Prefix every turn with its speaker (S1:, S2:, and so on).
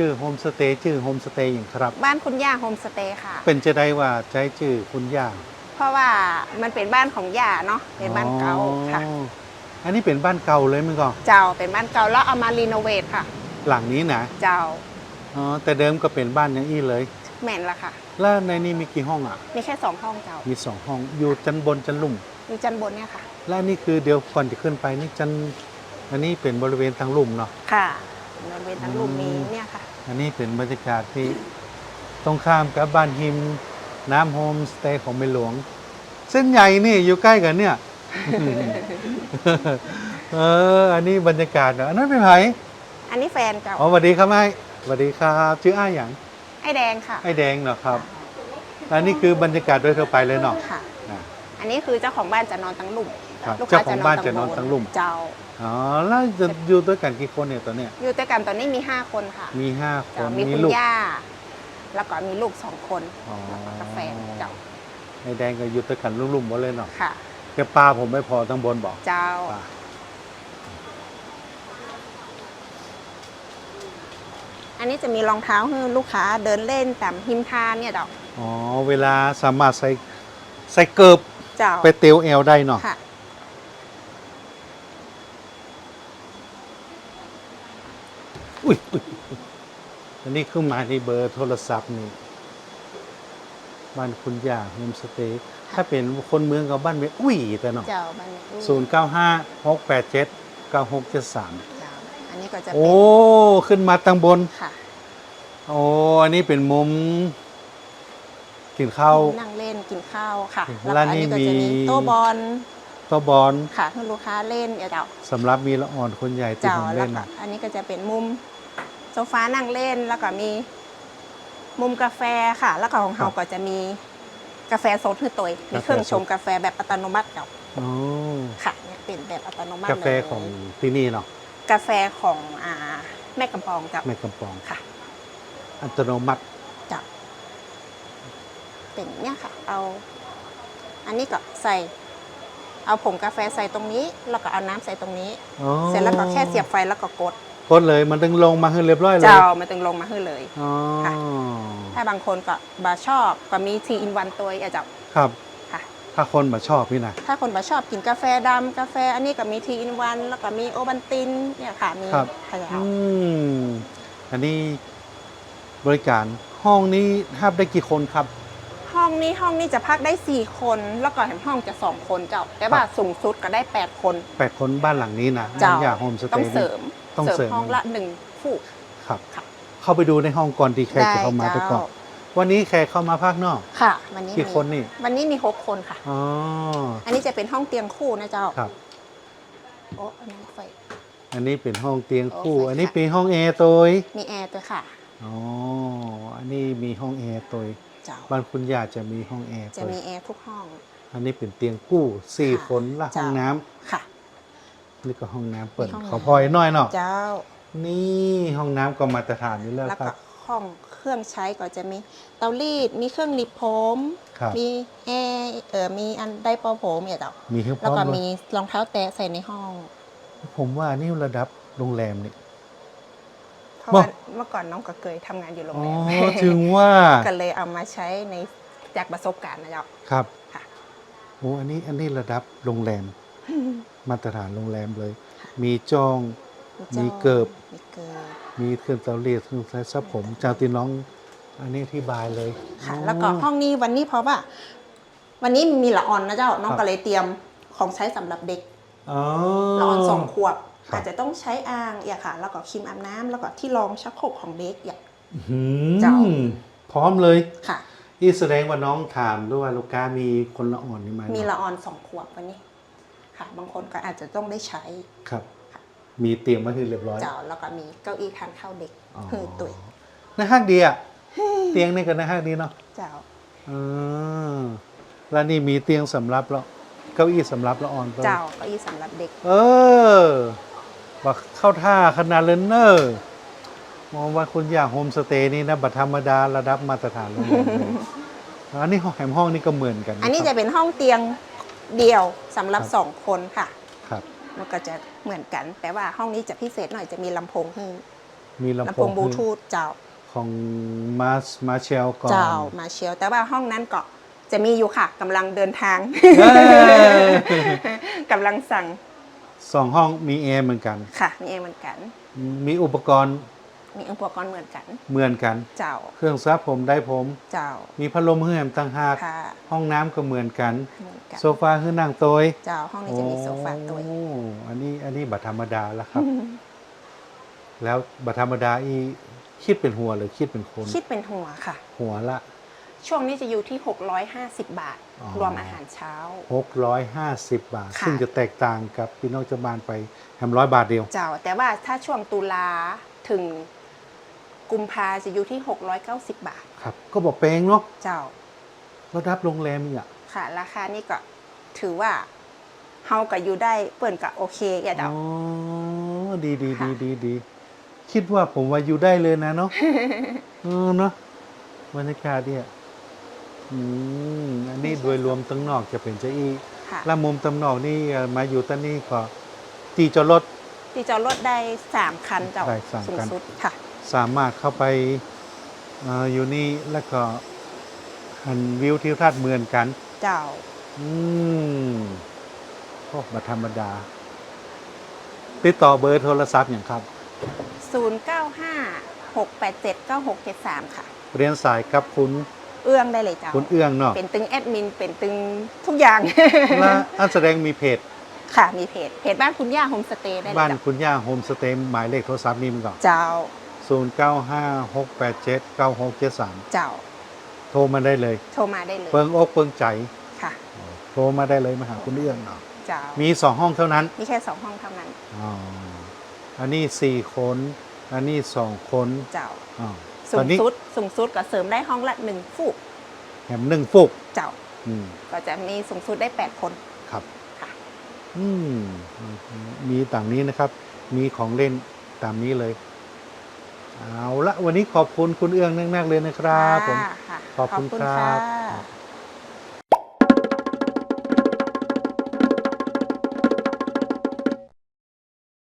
S1: ชื่อโฮมสเตย์ชื่อโฮมสเตย์อย่างครับ
S2: บ้านคุณย่าโฮมสเตย์ค่ะ
S1: เป็นจะได้ว่าใช้ชื่อคุณย่า
S2: เพราะว่ามันเป็นบ้านของย่าเนาะเป็นบ้านเก่าค่ะ
S1: อ๋ออันนี้เป็นบ้านเก่าเลยมั้งก็
S2: เจ้าเป็นบ้านเก่าแล้วเอามารีโนเวทค่ะ
S1: หลังนี้นะ
S2: เจ้า
S1: อ๋อแต่เดิมก็เป็นบ้านอย่างอี้เลย
S2: แม่นละค่ะ
S1: แล้วในนี้มีกี่ห้องอะ
S2: มีแค่สองห้องเจ้า
S1: มีสองห้องอยู่ชั้นบนชั้นลุ่ม
S2: อยู่จันบนเนี่ยค่ะ
S1: และนี่คือเดี๋ยวก่อนจะขึ้นไปนี่ชั้นอันนี้เป็นบริเวณทางลุ่มเนาะ
S2: ค่ะบริเวณทั้งรูปมี
S1: อืม
S2: เนี่ยค่ะ
S1: อันนี้เป็นบรรยากาศที่ตรงข้ามกับบ้านหิม น้ำโฮมสเตย์ของเมหลวง เส้นใหญ่นี่อยู่ใกล้กันเนี่ย เออ อันนี้บรรยากาศเนอะอันนั้นเป็นไผ
S2: อันนี้แฟนเจ้า
S1: อ๋อสวัสดีครับไอ้สวัสดีครับ ชื่ออ้ายอย่าง
S2: ไอ้แดงค่ะ
S1: ไอ้แดงเนาะครับ อันนี้คือบรรยากาศโดยทั่วไปเลยเนาะ
S2: ค่ะ
S1: อะ
S2: อันนี้คือเจ้าของบ้านจะนอนทั้งลุ่ม
S1: ครับ
S2: ลูก
S1: เจ้า
S2: ค้า
S1: ของบ้านจะนอนทั้งลุ่ม
S2: เจ้า
S1: อ๋อแล้วจะอยู่ด้วยกันกี่คนเนี่ยตอนเนี้ย
S2: อยู่ด้วยกันตอนนี้มี 5 คนค่ะ
S1: มีห้าค
S2: เจ้านมี
S1: มี
S2: คุณ
S1: ลูก
S2: ย่า แล้วก็มีลูกสองคน
S1: อ๋อ
S2: แล้วก็กาแฟนเจ้า
S1: ไอ้แดงก็อยู่ด้วยกันลุ่มๆหมดเลยเนาะ
S2: ค่ะ
S1: แกปลาผมไม่พอทั้งบนบอก
S2: เจ้า
S1: ปลา
S2: อันนี้จะมีรองเท้าให้ลูกค้าเดินเล่นตามหิมทานเนี่ยเจ้า
S1: อ๋อเวลาสามารถใส่ใส่เกิบ
S2: เจ้า
S1: ไปเตียวแอลได้เนาะ
S2: ค่ะ
S1: อุ้ยอุ๊ยอุ๊ยอันนี้ขึ้นมาในเบอร์โทรศัพท์นี่บ้านคุณย่าโฮมสเตย์ถ้าเป็นคนเมืองกับบ้านเมืองอุ้ยแต่เนาะ
S2: เจ้าบ้านนี้
S1: ศูนย์เก้าห้าหกแปดเจ็ดเก้าหกเจ็ดสาม
S2: เจ้าอันนี้ก็จะเป็
S1: โอ้
S2: น
S1: ขึ้นมาตั้งบน
S2: ค่ะ
S1: โอ้อันนี้เป็นมุมกินข้าว
S2: นั่งเล่นกินข้าวค่ะ
S1: แล้
S2: แล้วว
S1: นี่
S2: อันนี้ก็จะ
S1: มี
S2: มีโต๊ะบอล
S1: โต๊ะบอล
S2: ค่ะให้ลูกค้าเล่นเนี่ยเจ้า
S1: สำหรับมีละอ่อนคนใหญ่ที่
S2: เจ้า
S1: ผม
S2: แล้
S1: เล่
S2: วนก็
S1: นะ
S2: อันนี้ก็จะเป็นมุมโซฟานั่งเล่นแล้วก็มีมุมกาแฟค่ะ แล้วก็ของ
S1: ครั
S2: เรา
S1: บ
S2: ก็จะมีกาแฟสดให้ตัวมีเครื่องชงกาแฟแบบอัตโนมัติเจ้า
S1: โอ้
S2: ค่ะเนี่ยเป็นแบบอัตโนมัติ
S1: กาแฟ
S2: เลย
S1: ของที่นี่เนาะ
S2: กาแฟของอ่าแม่กำปองเจ้า
S1: แม่กำปอง
S2: ค่ะ
S1: อัตโนมัติ
S2: เจ้าเป็นเนี่ยค่ะ เอา อันนี้ก็ใส่ เอาผงกาแฟใส่ตรงนี้ แล้วก็เอาน้ำใส่ตรงนี้
S1: อ๋อ
S2: เสร็จแล้วก็แค่เสียบไฟแล้วก็กด
S1: กดเลยมันถึงลงมาให้เรียบร้อยเลย
S2: เจ้ามันถึงลงมาให้เลย
S1: อ๋อ
S2: ค่ะ ถ้าบางคนก็บาชอบก็มีทีอินวันตัวอะเจ้า
S1: ครับ
S2: ค่ะ
S1: ถ้าคนมาชอบพี่นะ
S2: ถ้าคนบาชอบกินกาแฟดำกาแฟอันนี้ก็มีทีอินวันแล้วก็มีโอบันตินเนี่ยค่ะมี
S1: ครับ
S2: ขยา
S1: อื
S2: ว
S1: มอันนี้บริการห้องนี้ห้าบได้กี่คนครับ
S2: ห้องนี้ห้องนี้จะพักได้ 4 คน แล้วก็แถมห้องจะ 2 คนเจ้า แต่ว่าสูงสุดก็ได้ 8 คน
S1: แปดคนบ้านหลังนี้นะ
S2: เจ้า
S1: บ้านย่าโฮมสเต
S2: ต้อง
S1: ย์
S2: เสริม
S1: ต้องเสริม
S2: ห้องละหนึ่งฟูก
S1: ครับ
S2: ค่ะ
S1: เข้าไปดูในห้องก่อนดีแขกจะเข้ามาไปก่อนวันนี้แขกเข้ามาภาคนอก
S2: ค่ะ วันนี้
S1: กี่คนนี่
S2: วันนี้มี 6 คนค่ะ
S1: อ๋อ
S2: อันนี้จะเป็นห้องเตียงคู่นะเจ้า
S1: ครับ
S2: โอ้อันนั้นไฟ
S1: อันนี้เป็นห้องเตียงคู่
S2: โอเคค่ะ
S1: อันนี้เป็นห้องแอร์ตัว
S2: มีแอร์ด้วยค่ะ
S1: อ๋ออันนี้มีห้องแอร์ตัว
S2: เจ้า
S1: บ้านคุณย่าจะมีห้องแอร์
S2: จะ
S1: ตัว
S2: มีแอร์ทุกห้อง
S1: อันนี้เป็นเตียงกู้สี่
S2: ค่ะ
S1: คนและห้อง
S2: เจ้า
S1: น้ำ
S2: ค่ะ
S1: นี่ก็ห้องน้ำเปิด
S2: มีห้อง
S1: ขอ
S2: น้ำ
S1: พลอยน้อยเนาะ
S2: เจ้า
S1: นี่ห้องน้ำก็มาตรฐานอยู่แล้ว
S2: แล้ว
S1: ค
S2: ก็
S1: รับ
S2: ห้องเครื่องใช้ก็จะมีเตารีดมีเครื่องหนีบผม
S1: ครับ
S2: มีแอร์เออมีอันได้เป่าผมเนี่ยเจ้า
S1: มีให้พ
S2: แล้ว
S1: ร้อม
S2: ก็
S1: ด้วย
S2: มีรองเท้าแตะใส่ในห้อง
S1: ผมว่านี่ระดับโรงแรมนี่
S2: เพ ราะ
S1: บอก
S2: ว่าเมื่อก่อนน้องก็เคยทำงานอยู่โรง
S1: อ๋อ
S2: แรม
S1: ถึงว่า
S2: ก็เลยเอามาใช้ในจากประสบการณ์นะเจ้า
S1: ครับ
S2: ค่ะ
S1: โอ้อันนี้อันนี้ระดับโรงแรมมาตรฐานโรงแรมเลย มีจอง มีเกิบ
S2: มีเกิบ
S1: มีเครื่องเตารีดเครื่องใช้ซับผมเจ้าตีน้อง อันนี้อธิบายเลย
S2: ค่ะ
S1: อ๋อ
S2: แล้วก็ห้องนี้วันนี้เพราะว่า วันนี้มีละออนนะเจ้า น้อง
S1: ครับ
S2: ก็เลยเตรียมของใช้สำหรับเด็ก
S1: อ๋อ
S2: ละออนสองขวบ
S1: ครับ
S2: อาจจะต้องใช้อ่างอย่าค่ะ แล้วก็ครีมอาบน้ำแล้วก็ที่รองชักโครกของเด็กอย่า
S1: หื
S2: เจ้า
S1: มพร้อมเลย
S2: ค่ะ
S1: นี่แสดงว่าน้องถามด้วยว่าลูกค้ามีคนละอ่อนนี่ไหม
S2: มีละออนสองขวบวันนี้ค่ะ บางคนก็อาจจะต้องได้ใช้
S1: ครับ มีเตรียมไว้ให้เรียบร้อย
S2: เจ้าแล้วก็มีเก้าอี้ทานข้าวเด็ก
S1: อ๋อ
S2: คือตุย
S1: น่าฮักดีอะเตียงนี่ก็น่าฮักดีเนาะ
S2: เจ้า
S1: อืมแล้วนี่มีเตียงสำรับแล้วเก้าอี้สำรับละอ่อนด้วย
S2: เจ้าเก้าอี้สำหรับเด็ก
S1: เออ ว่าเข้าท่าขนาดเลนเนอร์มองว่าคุณอยากโฮมสเตย์นี่นะบัตรธรรมดาระดับมาตรฐานโรงแรมเลยอันนี้ห้องแหมห้องนี่ก็เหมือนกัน
S2: อันนี้
S1: ค
S2: จะ
S1: รับ
S2: เป็นห้องเตียงเดี่ยวสำหรับ
S1: ครับ
S2: สองคนค่ะ
S1: ครับ
S2: มันก็จะเหมือนกัน แต่ว่าห้องนี้จะพิเศษหน่อยจะมีลำโพงให้
S1: มมีลำ
S2: ลำ
S1: โพ
S2: โพ
S1: ง
S2: งบลูทูธเจ้า
S1: ของมาสมาเชลก่อน
S2: เจ้ามาเชียวแต่ว่าห้องนั้นก็จะมีอยู่ค่ะกำลังเดินทาง
S1: เอ้ย
S2: กำลังสั่ง
S1: สองห้องมีแอร์เหมือนกัน
S2: ค่ะ มีเองเหมือนกัน
S1: มีอุปกรณ์
S2: มีอุปกรณ์เหมือนกัน
S1: เหมือนกัน
S2: เจ้า
S1: เครื่องซับผมได้ผม
S2: เจ้า
S1: มีพัดลมเฮือมต่างหาก
S2: ค่ะ
S1: ห้องน้ำก็เหมือนกัน
S2: เหมือนกัน
S1: โซฟาคือนั่งโตัว
S2: เจ้า ห้องนี้จะมีโซฟาตัว
S1: โอ้อันนี้อันนี้บัตรธรรมดาแล้วครับ แล้วบัตรธรรมดาอีคิดเป็นหัวหรือคิดเป็นคน
S2: คิดเป็นหัวค่ะ
S1: หัวละ
S2: ช่วงนี้จะอยู่ที่ 650 บาท
S1: อ๋อ
S2: รวมอาหารเช้า
S1: 650 บาท
S2: ค่ะ
S1: ซึ่งจะแตกต่างกับพี่น้องเจ้าบ้านไปแฮมร้อยบาทเดียว
S2: เจ้า แต่ว่าถ้าช่วงตุลาถึงกุมภาจะอยู่ที่ 690 บาท
S1: ครับ ก็บอกแปลงเนาะ
S2: เจ้า
S1: ระดับโรงแรมนี่อะ
S2: ค่ะ ราคานี่ก็ถือว่าเฮากับอยู่ได้เปิ่นกับโอเคอย่าเดา
S1: อ๋อ ดีดี
S2: ค่ะ
S1: ดีดีดี คิดว่าผมว่าอยู่ได้เลยนะเนาะ เออเนาะบรรยากาศเนี่ย อืมอันนี้โดยรวมตั้งนอกจะเป็นเจ้าอี้
S2: ค่ะ
S1: และมุมตำนอกนี่เอ่อมาอยู่ตั้งนี่ก็ตีจอดรถ
S2: ที่จอดรถได้3คันเจ้า
S1: ได้สาม
S2: สูง
S1: คัน
S2: สุดค่ะ
S1: สามารถเข้าไปเอ่ออยู่นี่แล้วก็หันวิวทิวทัศน์เหมือนกัน
S2: เจ้า
S1: อืมโอ้มาธรรมดา ติดต่อเบอร์โทรศัพท์อย่างครับ
S2: 095 687 9673 ค่ะ
S1: เรียนสายกับคุณ
S2: เอื้องได้เลยเจ้า
S1: คุณเอื้องเนาะ
S2: เป็นตึงแอดมินเป็นตึงทุกอย่าง
S1: และอันแสดงมีเพจ
S2: ค่ะมีเพจเพจบ้านคุณย่าโฮมสเตย์ได้เลย
S1: บ้าน
S2: เจ้า
S1: คุณย่าโฮมสเตย์หมายเลขโทรศัพท์นี่มันก่อน
S2: เจ้า
S1: 0 9 5 6 8 7 9 6 7 3
S2: เจ้า
S1: โทรมาได้เลย
S2: โทรมาได้เลย
S1: เปิงอกเปิงใจ
S2: ค่ะ
S1: โทรมาได้เลยมาหาคุณเอื้องเนาะ
S2: เจ้า
S1: มีสองห้องเท่านั้น
S2: มีแค่สองห้องเท่านั้น
S1: อ๋ออันนี้สี่คน อันนี้สองคน
S2: เจ้า
S1: อ๋อ
S2: สู
S1: ตอน
S2: ง
S1: นี้
S2: สุดสูงสุดก็เสริมได้ห้องละหนึ่งฟูก
S1: แถมหนึ่งฟุก
S2: เจ้า
S1: อืม
S2: ก็จะมีสูงสุดได้แปดคน
S1: ครับ
S2: ค่ะ
S1: อืมมีต่างนี้นะครับ มีของเล่นตามนี้เลย เอาละวันนี้ขอบคุณคุณเอื้องนักๆเลยนะครับผม
S2: ค่ะ
S1: ขอบคุณครับะ